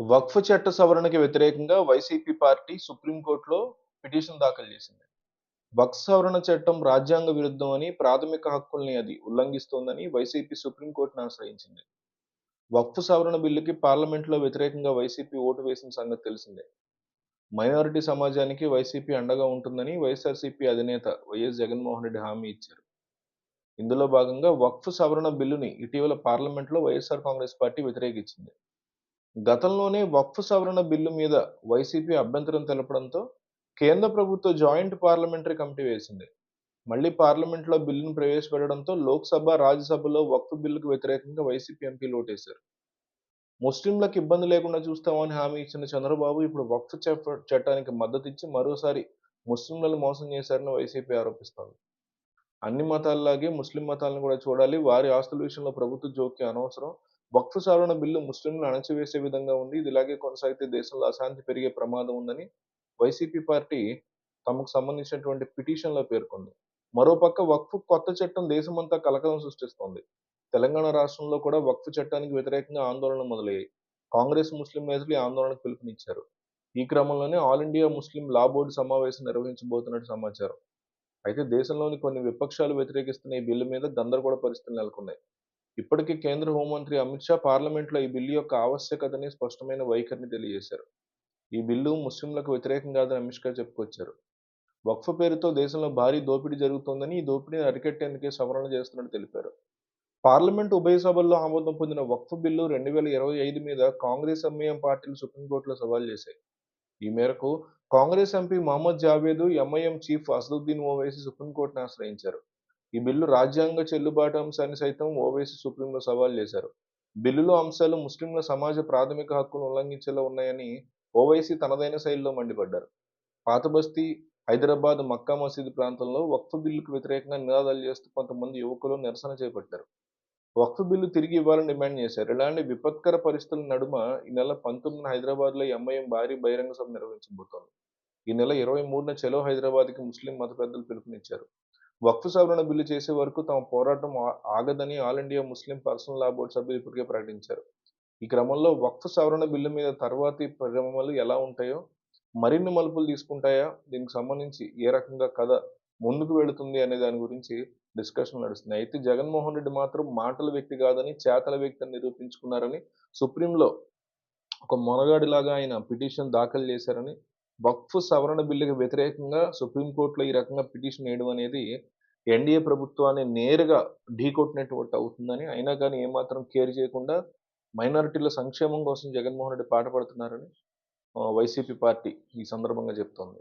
వక్ఫ్ చట్ట సవరణకి వ్యతిరేకంగా YCP party సుప్రీంకోర్టులో పిటిషన్ దాఖలు చేసింది. వక్ఫ్ సవరణ చట్టం రాజ్యాంగ విరుద్ధం అని ప్రాథమిక హక్కుల్ని అది ఉల్లంఘిస్తోందని వైసీపీ సుప్రీంకోర్టును ఆశ్రయించింది. వక్ఫ్ సవరణ బిల్లుకి పార్లమెంట్లో వ్యతిరేకంగా వైసీపీ ఓటు వేసిన సంగతి తెలిసిందే. మైనారిటీ సమాజానికి వైసీపీ అండగా ఉంటుందని వైఎస్ఆర్సీపీ అధినేత వైఎస్ జగన్మోహన్ రెడ్డి హామీ ఇచ్చారు. ఇందులో భాగంగా వక్ఫ్ సవరణ బిల్లుని ఇటీవల పార్లమెంట్లో వైఎస్ఆర్ కాంగ్రెస్ పార్టీ వ్యతిరేకించింది. గతంలోనే వక్ఫ్ సవరణ బిల్లు మీద వైసీపీ అభ్యంతరం తెలపడంతో కేంద్ర ప్రభుత్వ జాయింట్ పార్లమెంటరీ కమిటీ వేసింది. మళ్ళీ పార్లమెంట్లో బిల్లును ప్రవేశపెట్టడంతో లోక్సభ రాజ్యసభలో వక్ఫ్ బిల్లుకు వ్యతిరేకంగా వైసీపీ ఎంపీలు ఓటేశారు ముస్లింలకు ఇబ్బంది లేకుండా చూస్తామని హామీ ఇచ్చిన చంద్రబాబు ఇప్పుడు వక్ఫ్ చట్టానికి మద్దతు ఇచ్చి మరోసారి ముస్లింలను మోసం చేశారని వైసీపీ ఆరోపిస్తోంది. అన్ని మతాల్లాగే ముస్లిం మతాలను కూడా చూడాలి. వారి ఆస్తుల విషయంలో ప్రభుత్వ జోక్యం అనవసరం. వక్ఫ్ సవరణ బిల్లు ముస్లింలను అణచివేసే విధంగా ఉంది. ఇది ఇలాగే కొనసాగితే దేశంలో అశాంతి పెరిగే ప్రమాదం ఉందని వైసీపీ పార్టీ తమకు సంబంధించినటువంటి పిటిషన్లో పేర్కొంది. మరోపక్క వక్ఫ్ కొత్త చట్టం దేశమంతా కలకలం సృష్టిస్తోంది. తెలంగాణ రాష్ట్రంలో కూడా వక్ఫ్ చట్టానికి వ్యతిరేకంగా ఆందోళన మొదలయ్యాయి. కాంగ్రెస్ ముస్లిం నేతలు ఈ ఆందోళనకు పిలుపునిచ్చారు. ఈ క్రమంలోనే all India Muslim law board సమావేశం నిర్వహించబోతున్నట్టు సమాచారం. అయితే దేశంలోని కొన్ని విపక్షాలు వ్యతిరేకిస్తున్న ఈ బిల్లు మీద గందరగోళ పరిస్థితులు నెలకొన్నాయి. ఇప్పటికే కేంద్ర హోంమంత్రి అమిత్ షా పార్లమెంట్లో ఈ బిల్లు యొక్క ఆవశ్యకతని స్పష్టమైన వైఖరిని తెలియజేశారు. ఈ బిల్లు ముస్లింలకు వ్యతిరేకం కాదని అమిత్ షా చెప్పుకొచ్చారు. వక్ఫ్ పేరుతో దేశంలో భారీ దోపిడీ జరుగుతోందని ఈ దోపిడీని అరికట్టేందుకే సవరణ చేస్తున్నట్టు తెలిపారు. పార్లమెంట్ ఉభయ సభల్లో ఆమోదం పొందిన వక్ఫ్ బిల్లు రెండు వేల ఇరవై ఐదు మీద కాంగ్రెస్ ఎంఐఎం పార్టీలు సుప్రీంకోర్టులో సవాల్ చేశాయి. ఈ మేరకు Congress MP Mohammed Javed MIM chief Asaduddin Owaisi సుప్రీంకోర్టును ఆశ్రయించారు. ఈ బిల్లు రాజ్యాంగ చెల్లుబాటు అంశాన్ని సైతం ఓవైసీ సుప్రీంలో సవాల్ చేశారు. బిల్లులో అంశాలు ముస్లింల సమాజ ప్రాథమిక హక్కులను ఉల్లంఘించేలా ఉన్నాయని ఓవైసీ తనదైన శైలిలో మండిపడ్డారు. పాతబస్తీ హైదరాబాద్ మక్కా మసీదు ప్రాంతంలో వక్ఫ్ బిల్లుకు వ్యతిరేకంగా నినాదాలు చేస్తూ కొంతమంది యువకులు నిరసన చేపట్టారు. వక్ఫ్ బిల్లు తిరిగి ఇవ్వాలని డిమాండ్ చేశారు. ఇలాంటి విపత్కర పరిస్థితుల నడుమ ఈ నెల పంతొమ్మిదిన హైదరాబాద్లో ఎంఐఎం భారీ బహిరంగ సభ నిర్వహించబోతోంది. ఈ నెల ఇరవై మూడున చలో హైదరాబాద్కి ముస్లిం మత పెద్దలు పిలుపునిచ్చారు. వక్ఫ్ సవరణ బిల్లు చేసే వరకు తమ పోరాటం ఆగదని all India Muslim personal law board సభ్యులు ఇప్పటికే ప్రకటించారు. ఈ క్రమంలో వక్ఫ్ సవరణ బిల్లు మీద తర్వాతి పరిణామాలు ఎలా ఉంటాయో మరిన్ని మలుపులు తీసుకుంటాయా దీనికి సంబంధించి ఏ రకంగా కథ ముందుకు వెళుతుంది అనే దాని గురించి డిస్కషన్ నడుస్తుంది. అయితే జగన్మోహన్ రెడ్డి మాత్రం మాటల వ్యక్తి కాదని చేతల వ్యక్తి అని నిరూపించుకున్నారని సుప్రీంలో ఒక మొనగాడిలాగా ఆయన పిటిషన్ దాఖలు చేశారని వక్ఫ్ సవరణ బిల్లుకి వ్యతిరేకంగా సుప్రీంకోర్టులో ఈ రకంగా పిటిషన్ వేయడం అనేది ఎన్డీఏ ప్రభుత్వాన్ని నేరుగా ఢీకొట్టినటువంటి అవుతుందని అయినా కానీ ఏమాత్రం కేర్ చేయకుండా మైనారిటీల సంక్షేమం కోసం జగన్మోహన్ రెడ్డి పాటుపడుతున్నారని ఆ, వైసీపీ పార్టీ ఈ సందర్భంగా చెప్తోంది.